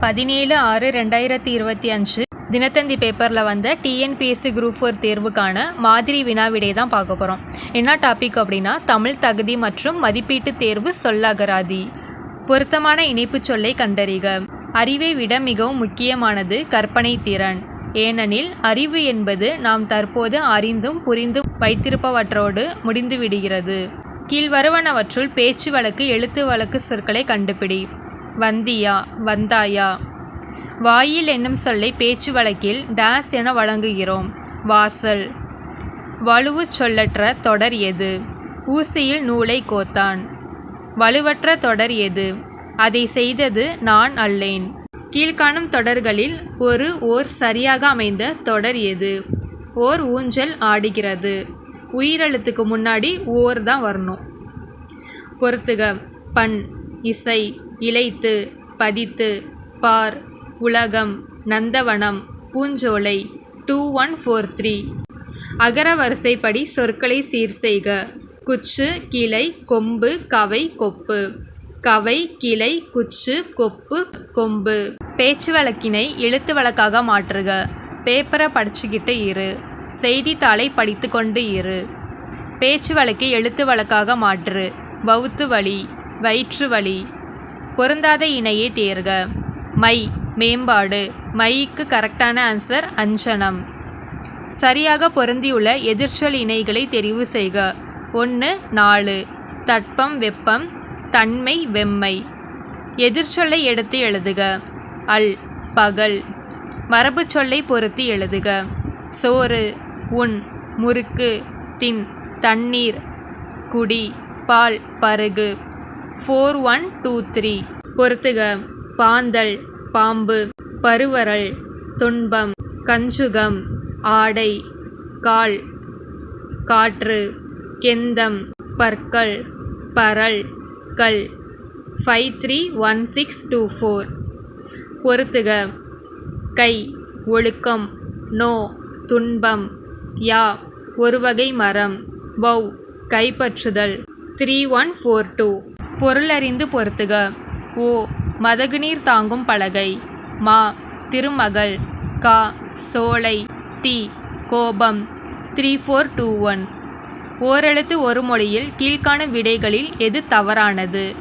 பதினேழு ஆறு ரெண்டாயிரத்தி இருபத்தி அஞ்சு தினத்தந்தி பேப்பரில் வந்த டிஎன்பிஎஸ்சி குரூப் ஃபோர் தேர்வுக்கான மாதிரி வினாவிடை தான் பார்க்க போகிறோம் என்ன டாபிக் அப்படின்னா தமிழ் தகுதி மற்றும் மதிப்பீட்டு தேர்வு சொல்லகராதி. பொருத்தமான இணைப்புச் சொல்லை கண்டறிக. அறிவை விட மிகவும் முக்கியமானது கற்பனை திறன். ஏனெனில் அறிவு என்பது நாம் தற்போது அறிந்தும் புரிந்தும் வைத்திருப்பவற்றோடு முடிந்துவிடுகிறது. கீழ்வருவனவற்றுள் பேச்சு வழக்கு எழுத்து வழக்கு சொற்களை கண்டுபிடி. வந்தியா வந்தாயா? வாயில் என்னும் சொல்லை பேச்சு வழக்கில் டேஸ் என வழங்குகிறோம். வாசல். வலுவுச் சொல்லற்ற தொடர் எது? ஊசியில் நூலை கோத்தான். வலுவற்ற தொடர் எது? அதை செய்தது நான் அல்லேன். கீழ்காணும் தொடர்களில் ஒரு ஓர் சரியாக அமைந்த தொடர் எது? ஓர் ஊஞ்சல் ஆடுகிறது. உயிரெழுத்துக்கு முன்னாடி ஓர் தான் வரணும். பொறுத்துக. பண். இசை. இழைத்து பதித்து பார் உலகம் நந்தவனம் பூஞ்சோலை டூ ஒன் ஃபோர் த்ரீ. அகர வரிசைப்படி சொற்களை சீர் செய்க. குச்சு கிளை கொம்பு கவை கொப்பு. கவை கிளை குச்சு கொப்பு கொம்பு. பேச்சு வழக்கினை எழுத்து வழக்காக மாற்றுக. பேப்பரை படிச்சுக்கிட்டு இரு. செய்தித்தாளை படித்து கொண்டு இரு. பேச்சு வழக்கை எழுத்து வழக்காக மாற்று. வவுத்து வலி வயிற்று வலி பொருந்தாத இணையை தேர்க. மை மேம்பாடு. மைக்கு கரெக்டான ஆன்சர் அஞ்சனம். சரியாக பொருந்தியுள்ள எதிர்ச்சொல் இணைகளை தெரிவு செய்க. ஒன்று நாலு. தட்பம் வெப்பம். தன்மை வெம்மை. எதிர்ச்சொல்லை எடுத்து எழுதுக. அல் பகல். மரபு சொல்லை பொருத்தி எழுதுக. சோறு உண். முறுக்கு. தின். தண்ணீர். குடி. பால். பருகு. Four one two three. பொறுத்துக. பாந்தல் பாம்பு பருவரல் துன்பம் கஞ்சுகம் ஆடை கால் காற்று கெந்தம் பற்கள் பரல் கல். Five three one six two four. பொறுத்துக. கை ஒழுக்கம் நோ துன்பம் யா ஒரு வகை மரம் வௌ கைப்பற்றுதல். Three one four two. பொருளறிந்து பொருத்துக ஓ மதகுநீர் தாங்கும் பலகை. மா திருமகள். கா சோலை. தி கோபம். Three four two one. ஓரெழுத்து ஒரு மொழியில் கீழ்காணும் விடைகளில் எது தவறானது?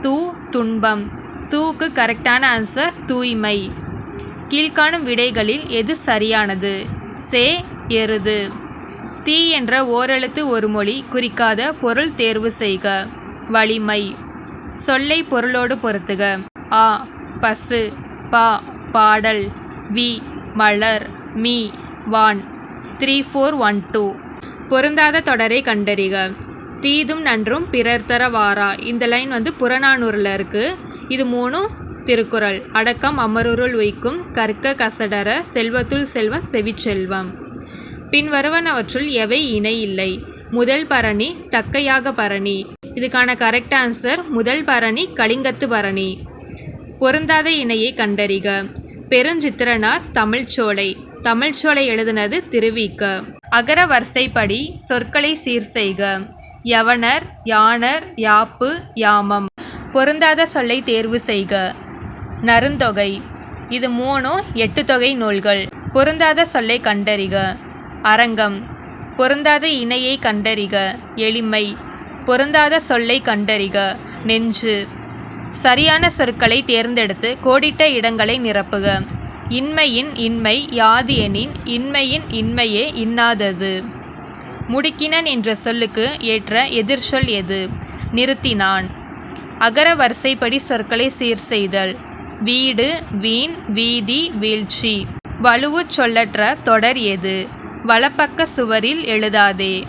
தூ துன்பம். தூக்கு கரெக்டான ஆன்சர் தூய்மை. கீழ்காணும் விடைகளில் எது சரியானது? சே எருது. தீ என்ற ஓரெழுத்து ஒரு மொழி குறிக்காத பொருள் தேர்வு செய்க. வலிமை. சொல்லை பொருளோடு பொருத்துக. ஆ பசு பா பாடல் வி மலர் மீ வான். Three four one two. பொருந்தாத தொடரை கண்டறிக. தீதும் நன்றும் பிறர் தர வாரா. இந்த லைன் வந்து புறநானூரில் இருக்குது இது மூணும் திருக்குறள். அடக்கம் அமருருள் உய்க்கும் கற்க கசடர செல்வத்துள் செல்வம் செவிச்செல்வம். பின்வருவனவற்றுள் எவை இணை இல்லை. முதல் பரணி தக்கையாக பரணி. இதுக்கான கரெக்ட் ஆன்சர் முதல் பரணி கலிங்கத்து பரணி. பொருந்தாத இணையை கண்டறிக. பெருஞ்சித்திரனார் தமிழ்ச்சோலை தமிழ்ச்சோலை எழுதினது திருவிக்க. அகர வரிசைப்படி சொற்களை சீர் செய்க. யவனர் யானர் யாப்பு யாமம். பொருந்தாத சொல்லை தேர்வு செய்க. நருந்தொகை இது மூணும் எட்டு தொகை நூல்கள். பொருந்தாத சொல்லை கண்டறிக. அரங்கம். பொருந்தாத இணையை கண்டறிக. எளிமை. பொருந்தாத சொல்லை கண்டறிக. நெஞ்சு. சரியான சொற்களை தேர்ந்தெடுத்து கோடிட்ட இடங்களை நிரப்புக. இன்மையின் இன்மை யாது எனின் இன்மையின் இன்மையே இன்னாதது. முடுக்கினன் என்ற சொல்லுக்கு ஏற்ற எதிர்ச்சொல் எது? நிறுத்தினான். அகர வரிசைப்படி சொற்களை சீர் செய்தல். வீடு வீண் வீதி வீழ்ச்சி. வலுவுச் சொல்லற்ற தொடர் எது? வலப்பக்க சுவரில் எழுதாதே.